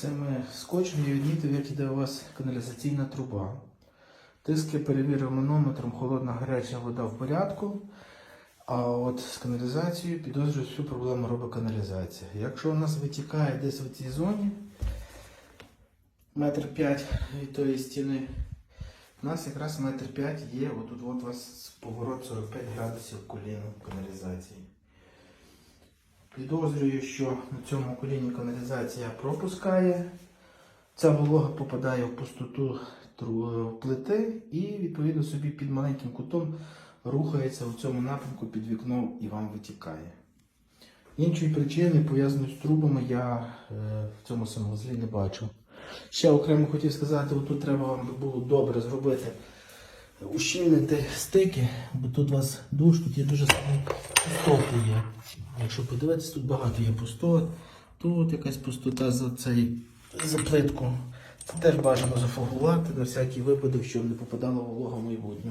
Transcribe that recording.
Цими скотчем я відмітив, як іде у вас каналізаційна труба. Тиск я перевірив манометром, холодна гаряча вода в порядку. А от з каналізацією підозрюю всю проблему робить каналізація. Якщо у нас витікає десь в цій зоні, метр п'ять від тої стіни, у нас якраз метр п'ять є, отут от у вас поворот 45 градусів коліном каналізації. Підозрюю, що на цьому коліні каналізація пропускає. Ця волога попадає в пустоту плити і, відповідно, собі під маленьким кутом рухається в цьому напрямку під вікном і вам витікає. Іншої причини, пов'язаної з трубами, я е, в цьому санвузлі не бачу. Ще окремо хотів сказати, отут треба вам було добре зробити, ущільнити стики, бо тут у вас душ, тут є дуже сильні пустоти є. Якщо подивитися, тут багато є пустот, тут якась пустота за цей за плитку. Це теж бажано зафагувати на всякий випадок, щоб не попадала волога в майбутньому.